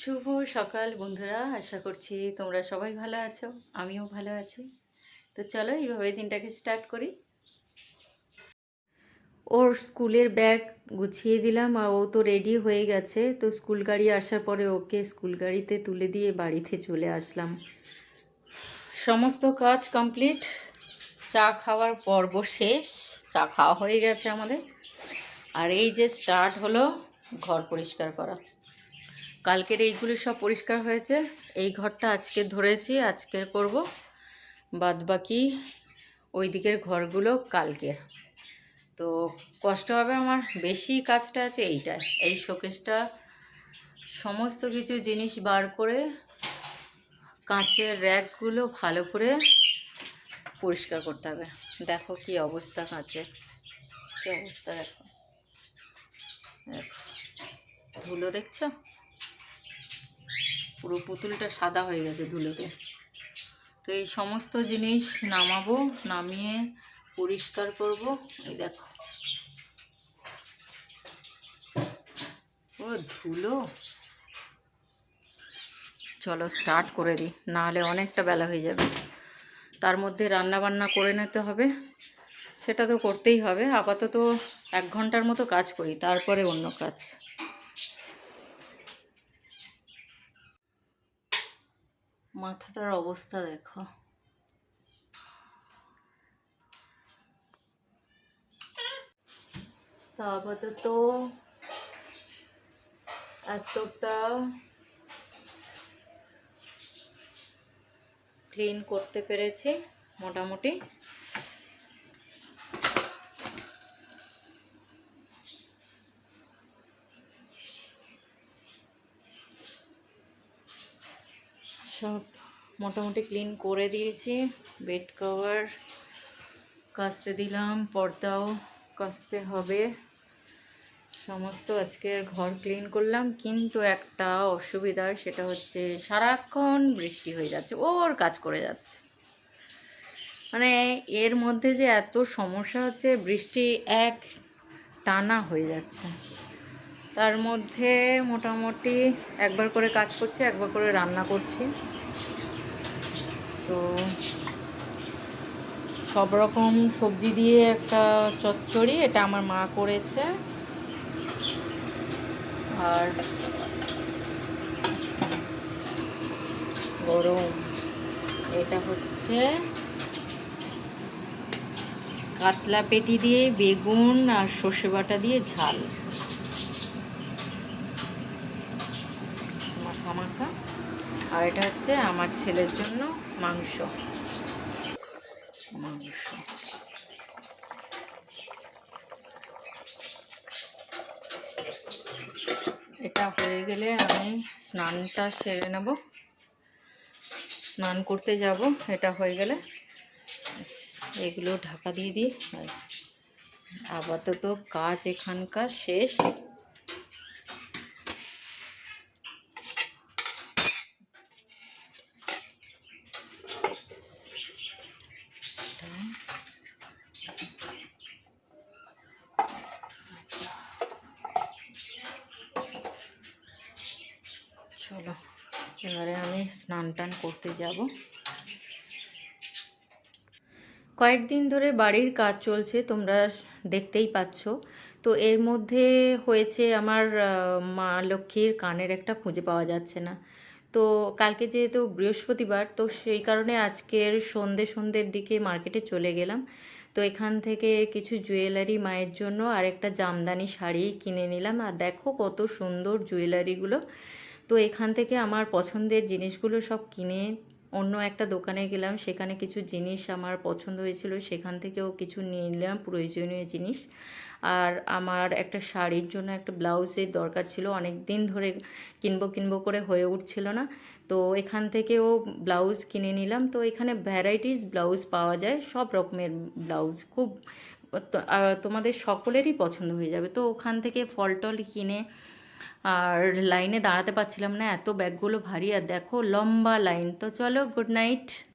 শুভ সকাল বন্ধুরা, আশা করছি তোমরা সবাই ভালো আছো, আমিও ভালো আছি। তো চলো এইভাবে দিনটাকে স্টার্ট করি। ওর স্কুলের ব্যাগ গুছিয়ে দিলাম আর ও তো রেডি হয়ে গেছে, তো স্কুল গাড়ি আসার পরে ওকে স্কুল গাড়িতে তুলে দিয়ে বাড়িতে চলে আসলাম। সমস্ত কাজ কমপ্লিট চা খাওয়ার পর্ব শেষ, চা খাওয়া হয়ে গেছে আমাদের। আর এই যে স্টার্ট হলো, ঘর পরিষ্কার করা। কালকের এইগুলো সব পরিষ্কার হয়েছে। এই ঘরটা আজকে ধরেছি, আজকের করব। বাদ বাকি ওই দিকের ঘরগুলো কালকের। তো কষ্ট হবে আমার, বেশি কাজটা আছে এইটা এই শোকেসটা, সমস্ত কিছু জিনিস বার করে, কাঁচের র্যাকগুলো ভালো করে পরিষ্কার করতে হবে। দেখো কি অবস্থা কাঁচের। কী অবস্থা দেখো। দেখো। ধুলো দেখছ? পুরো পুতুলটা সাদা হয়ে গেছে ধুলোতে। তো এই সমস্ত জিনিস নামাবো, নামিয়ে পরিষ্কার করব। এই দেখো। পুরো ধুলো। চলো স্টার্ট করে দিই, নাহলে অনেকটা বেলা হয়ে যাবে। তার মধ্যে রান্না বান্না করে নিতে হবে। সেটা তো করতেই হবে। আপাতত এক ঘণ্টার মতো কাজ করি, তারপরে অন্য কাজ। মাথাটার অবস্থা দেখো। তা আপাতত এতটা ক্লিন করতে পেরেছি মোটামুটি। সব মোটামুটি ক্লিন করে দিয়েছি। বেড কভার কাচতে দিলাম, পর্দাও কাচতে হবে। সমস্ত আজকের ঘর ক্লিন করলাম, কিন্তু একটা অসুবিধা, সেটা হচ্ছে সারাক্ষণ বৃষ্টি হয়ে যাচ্ছে, ওর কাজ করে যাচ্ছে। মানে এর মধ্যে যে এত সমস্যা হচ্ছে, বৃষ্টি এক টানা হয়ে যাচ্ছে। তার মধ্যে মোটামুটি একবার করে কাজ করছি, একবার করে রান্না করছি। তো সব রকম সবজি দিয়ে একটা চচ্চড়ি, এটা আমার মা করেছে। আর গরম, এটা হচ্ছে কাতলা পেটি দিয়ে বেগুন আর সর্ষে বাটা দিয়ে ঝাল। আর এটা হচ্ছে আমার ছেলের জন্য মাংস। মাংস। এটা হয়ে গেলে আমি স্নানটা সেরে নেব। স্নান করতে যাব, এটা হয়ে গেলে। এগুলো ঢাকা দিয়ে দিই আপাতত কাজ এখানকার শেষ চলো এবারে আমি স্নান টান করতে যাব। কয়েকদিন ধরে বাড়ির কাজ চলছে, তোমরা দেখতেই পাচ্ছ। তো এর মধ্যে হয়েছে আমার মা লক্ষ্মীর কানের একটা খুঁজে পাওয়া যাচ্ছে না। তো কালকে যেহেতু বৃহস্পতিবার, তো সেই কারণে আজকের সন্ধে সন্ধ্যের দিকে মার্কেটে চলে গেলাম। তো এখান থেকে কিছু জুয়েলারি মায়ের জন্য আর একটা জামদানি শাড়ি কিনে নিলাম। আর দেখো কত সুন্দর জুয়েলারিগুলো। তো এখান থেকে আমার পছন্দের জিনিসগুলো সব কিনে অন্য একটা দোকানে গেলাম, সেখানে কিছু জিনিস আমার পছন্দ হয়েছিল, সেখান থেকেও কিছু নিয়ে নিলাম, প্রয়োজনীয় জিনিস। আর আমার একটা শাড়ির জন্য একটা ব্লাউজের দরকার ছিল অনেক দিন ধরে কিনবো কিনবো করে হয়ে উঠছিল না। তো এখান থেকেও ব্লাউজ কিনে নিলাম, তো এখানে ভ্যারাইটিস ব্লাউজ পাওয়া যায়, সব রকমের ব্লাউজ। খুব তোমাদের সকলেরই পছন্দ হয়ে যাবে, তো ওখান থেকে ফল টল কিনে আর লাইনে দাঁড়াতে পারছিলাম না, এত ব্যাগগুলো ভারী আর দেখো লম্বা লাইন। তো চলো, গুড নাইট।